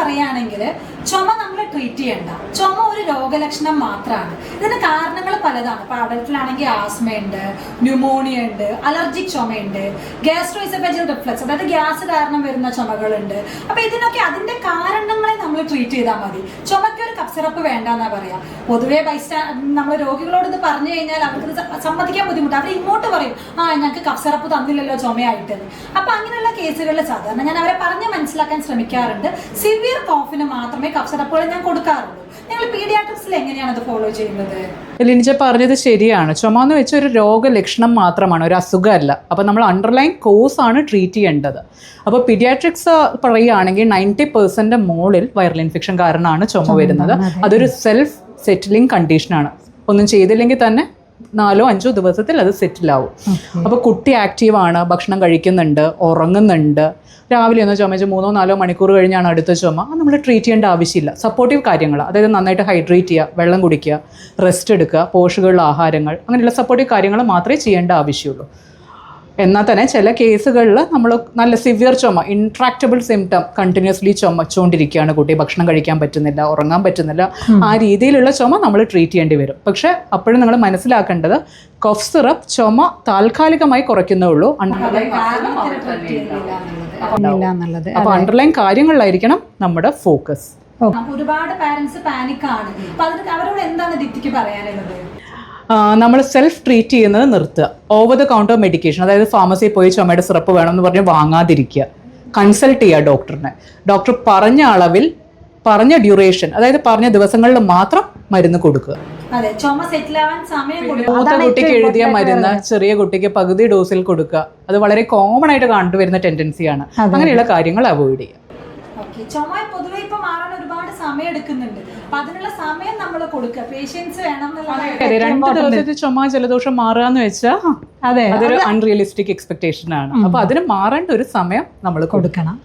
പറയുകയാണെങ്കിൽ ചുമ ട്രീറ്റ് ചെയ്യണ്ട. ചുമ ഒരു രോഗലക്ഷണം മാത്രമാണ് ഇതിന് കാരണങ്ങൾ പലതാണ്. ഇപ്പൊ അഡൽട്ടിലാണെങ്കിൽ ആസ്മയുണ്ട് ന്യൂമോണിയ ഉണ്ട് അലർജിക് ചുമയുണ്ട് ഗ്യാസ്ട്രോയിസഫേജിയൽ റിഫ്ലക്സ് അതായത് ഗ്യാസ് കാരണം വരുന്ന ചുമകളുണ്ട്. അപ്പൊ ഇതിനൊക്കെ അതിന്റെ കാരണങ്ങളെ നമ്മൾ ട്രീറ്റ് ചെയ്താൽ മതി. ചുമയ്ക്ക് ഒരു കപ്സിറപ്പ് വേണ്ട വേണ്ടെന്നാ പറയാ. പൊതുവെ നമ്മൾ രോഗികളോട് ഇത് പറഞ്ഞു കഴിഞ്ഞാൽ അവർക്ക് സമ്മതിക്കാൻ ബുദ്ധിമുട്ട്. അവർ ഇങ്ങോട്ട് പറയും ആ ഞങ്ങൾക്ക് കപ്സിറപ്പ് തന്നില്ലല്ലോ ചുമയായിട്ട് അപ്പൊ അങ്ങനെയുള്ള കേസുകളിൽ സാധാരണ ഞാൻ അവരെ പറഞ്ഞ് മനസ്സിലാക്കാൻ ശ്രമിക്കാറുണ്ട്. സിവിയർ കോഫിന് മാത്രമേ കപ്സിറപ്പുകൾ ഞാൻ കൊടുക്കാറുള്ളൂ. ഞങ്ങൾ പീഡിയാട്രിക്സിൽ എങ്ങനെയാണ് അത് ഫോളോ ചെയ്യുന്നത്? ലിനിജ പറഞ്ഞത് ശരിയാണ്. ചുമ എന്ന് വെച്ചാൽ ഒരു രോഗലക്ഷണം മാത്രമാണ് ഒരു അസുഖമല്ല. അപ്പോൾ നമ്മൾ അണ്ടർലൈൻ കോസ് ആണ് ട്രീറ്റ് ചെയ്യേണ്ടത്. അപ്പോൾ പീഡിയാട്രിക്സ് പറയുകയാണെങ്കിൽ നയന്റി പെർസെന്റ് മുകളിൽ വൈറൽ ഇൻഫെക്ഷൻ കാരണമാണ് ചുമ വരുന്നത്. അതൊരു സെൽഫ് സെറ്റിലിംഗ് കണ്ടീഷനാണ് ഒന്നും ചെയ്തില്ലെങ്കിൽ തന്നെ നാലോ അഞ്ചോ ദിവസത്തിൽ അത് സെറ്റിലാവും. അപ്പോൾ കുട്ടി ആക്റ്റീവാണ് ഭക്ഷണം കഴിക്കുന്നുണ്ട് ഉറങ്ങുന്നുണ്ട്. രാവിലെ ഒന്ന് ചുമച്ച് മൂന്നോ നാലോ മണിക്കൂർ കഴിഞ്ഞാണ് അടുത്ത ചുമ. അത് നമ്മൾ ട്രീറ്റ് ചെയ്യേണ്ട ആവശ്യമില്ല. സപ്പോർട്ടീവ് കാര്യങ്ങൾ അതായത് നന്നായിട്ട് ഹൈഡ്രേറ്റ് ചെയ്യുക വെള്ളം കുടിക്കുക റെസ്റ്റ് എടുക്കുക പോഷകമുള്ള ആഹാരങ്ങൾ അങ്ങനെയുള്ള സപ്പോർട്ടീവ് കാര്യങ്ങൾ മാത്രമേ ചെയ്യേണ്ട ആവശ്യമുള്ളൂ. എന്നാൽ തന്നെ ചില കേസുകളിൽ നമ്മൾ നല്ല സിവിയർ ചുമ ഇൻട്രാക്റ്റബിൾ സിംറ്റം കണ്ടിന്യൂസ്ലി ചുമച്ചുകൊണ്ടിരിക്കുകയാണ്. കുട്ടി ഭക്ഷണം കഴിക്കാൻ പറ്റുന്നില്ല ഉറങ്ങാൻ പറ്റുന്നില്ല. ആ രീതിയിലുള്ള ചുമ നമ്മൾ ട്രീറ്റ് ചെയ്യേണ്ടി വരും. പക്ഷേ അപ്പോഴും നിങ്ങൾ മനസ്സിലാക്കേണ്ടത് കഫ് സിറപ്പ് ചുമ താൽക്കാലികമായി കുറയ്ക്കുന്നേ അപ്പോൾ അണ്ടർലൈൻ കാര്യങ്ങളിലായിരിക്കണം നമ്മുടെ ഫോക്കസ് ഒരുപാട് പാരന്റ്സ് പാനിക് ആണ്. അപ്പൊ അതിന് അവരോട് എന്താണ് ദിത്തിക്ക് പറയാനുള്ളത്? നമ്മൾ സെൽഫ് ട്രീറ്റ് ചെയ്യുന്നത് നിർത്തുക. ഓവർ ദ കൗണ്ടർ മെഡിക്കേഷൻ അതായത് ഫാർമസിയിൽ പോയി ചുമയുടെ സിറപ്പ് വേണം എന്ന് പറഞ്ഞ് വാങ്ങാതിരിക്കുക. കൺസൾട്ട് ചെയ്യുക ഡോക്ടറിനെ. ഡോക്ടർ പറഞ്ഞ അളവിൽ പറഞ്ഞ ഡ്യൂറേഷൻ അതായത് പറഞ്ഞ ദിവസങ്ങളിൽ മാത്രം മരുന്ന് കൊടുക്കുക. മൂത്ത കുട്ടിക്ക് എഴുതിയ മരുന്ന് ചെറിയ കുട്ടിക്ക് പകുതി ഡോസിൽ കൊടുക്കുക. അത് വളരെ കോമൺ ആയിട്ട് കണ്ടുവരുന്ന ടെൻഡൻസിയാണ് അങ്ങനെയുള്ള കാര്യങ്ങൾ അവോയ്ഡ് ചെയ്യുക. ചുമ പൊതുവെ ഇപ്പൊ മാറാൻ ഒരുപാട് സമയം എടുക്കുന്നുണ്ട് അപ്പൊ അതിനുള്ള സമയം നമ്മൾ കൊടുക്കുക. പേഷ്യൻസ് വേണം എന്നുള്ളതാണ് അതെ, രണ്ട് ദിവസത്തെ ചുമ ജലദോഷം മാറുകയെന്ന് വെച്ചാൽ അതെ അതൊരു അൺറിയലിസ്റ്റിക് എക്സ്പെക്ടേഷൻ ആണ്. അപ്പൊ അതിന് മാറേണ്ട ഒരു സമയം നമ്മൾ കൊടുക്കണം.